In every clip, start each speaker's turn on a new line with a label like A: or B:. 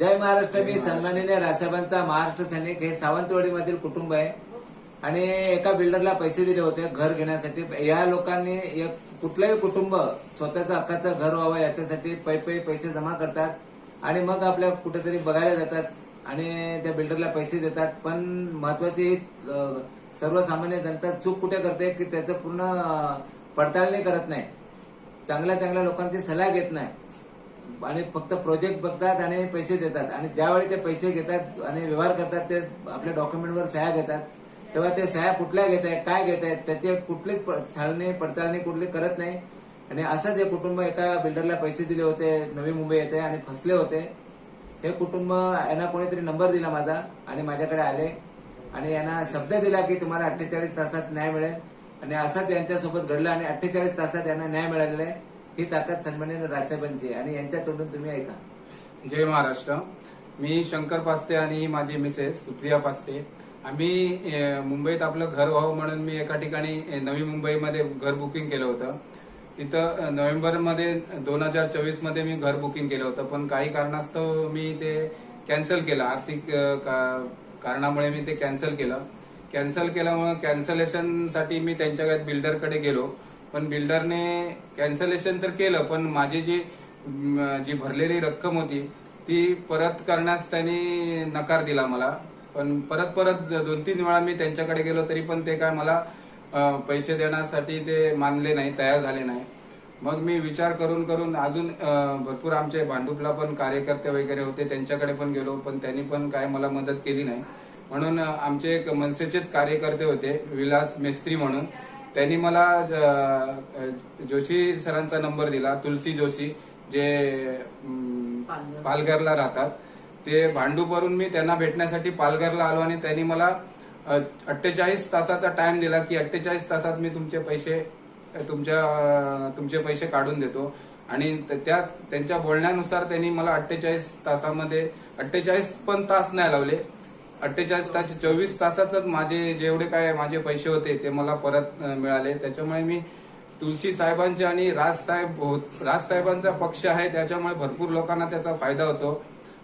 A: जय महाराष्ट्र मी सन्माननीय रासाहेबांचा महाराष्ट्र सैनिक हे सावंतवाडीमधील कुटुंब आहे. आणि एका बिल्डरला पैसे दिले होते घर घेण्यासाठी. या लोकांनी एक कुठलंही कुटुंब स्वतःचं हक्काचं घर व्हावं याच्यासाठी पै पै पैसे जमा करतात. आणि मग आपल्या कुठेतरी बघायला जातात आणि त्या बिल्डरला पैसे देतात. पण महत्वाची सर्वसामान्य जनता चूक कुठे करते की त्याचं पूर्ण पडताळणी करत नाही. चांगल्या चांगल्या लोकांची सल्ला घेत नाही. आणि फक्त प्रोजेक्ट बघतात आणि पैसे देतात. आणि ज्यावेळी ते पैसे घेतात आणि व्यवहार करतात ते आपल्या डॉक्युमेंटवर सह्या घेतात. तेव्हा ते सह्या कुठल्या घेत आहेत काय घेत आहेत त्याची कुठलीच छाळणी पडताळणी कुठली करत नाही. आणि असंच हे कुटुंब एका बिल्डरला पैसे दिले होते नवी मुंबई येथे आणि फसले होते. हे कुटुंब यांना कोणीतरी नंबर दिला माझा आणि माझ्याकडे आले. आणि यांना शब्द दिला की तुम्हाला अठ्ठेचाळीस तासात न्याय मिळेल. आणि असंच यांच्यासोबत घडलं आणि अठ्ठेचाळीस तासात यांना न्याय मिळालेला आहे. ही ताकद सन्मान्य राजसाहेबांची आहे. आणि यांच्या तोंडून तुम्ही ऐका.
B: जय महाराष्ट्र. मी शंकर पास्ते आणि माझी मिसेस सुप्रिया पास्ते. आम्ही मुंबईत आपलं घर व्हावं म्हणून मी एका ठिकाणी नवी मुंबईमध्ये घर बुकिंग केलं होतं. तिथं नोव्हेंबरमध्ये दोन हजार चोवीसमध्ये मी घर बुकिंग केलं होतं. पण काही कारणास्तव मी ते कॅन्सल केलं. आर्थिक का- कारणामुळे मी ते कॅन्सल केलं. कॅन्सल केल्यामुळे कॅन्सलेशनसाठी मी त्यांच्या बिल्डरकडे गेलो. पण बिल्डरने कॅन्सलेशन तर केलं पण माझी जी जी भरलेली रक्कम होती ती परत करण्यास त्यांनी नकार दिला मला. पण परत परत दोन तीन वेळा मी त्यांच्याकडे गेलो तरी पण ते काय मला पैसे देण्यासाठी ते मानले नाही तयार झाले नाही. मग मी विचार करून करून अजून भरपूर आमचे भांडुपला पण कार्यकर्ते वगैरे होते त्यांच्याकडे पण गेलो पण त्यांनी पण काय मला मदत केली नाही. म्हणून आमचे एक मनसेचेच कार्यकर्ते होते विलास मेस्त्री म्हणून. त्यांनी मला जोशी सरांचा नंबर दिला तुलसी जोशी जे पालघरला राहतात. ते भांडूपवरून मी त्यांना भेटण्यासाठी पालघरला आलो आणि त्यांनी मला अठ्ठेचाळीस तासाचा टाइम दिला की अठ्ठेचाळीस तासात मी तुमचे पैसे तुमच्या तुमचे पैसे काढून देतो. आणि त्या त्यांच्या बोलण्यानुसार त्यांनी मला अठ्ठेचाळीस तासामध्ये अठ्ठेचाळीस पण तास नाही लावले. अठ्ठेचाळीस तास चोवीस तासातच माझे जेवढे काय माझे पैसे होते ते मला परत मिळाले. त्याच्यामुळे मी तुलसी साहेबांचे आणि राजसाहेब राज हो, राजसाहेबांचा पक्ष आहे त्याच्यामुळे भरपूर लोकांना त्याचा फायदा होतो.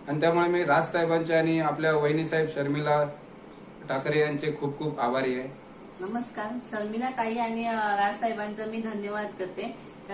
B: आणि त्यामुळे मी राजसाहेबांचे आणि आपल्या वहिनीसाहेब शर्मिला ठाकरे यांचे खूप खूप आभारी आहे.
C: नमस्कार. शर्मिला ताई आणि राज राजसाहेबांचा मी धन्यवाद करते.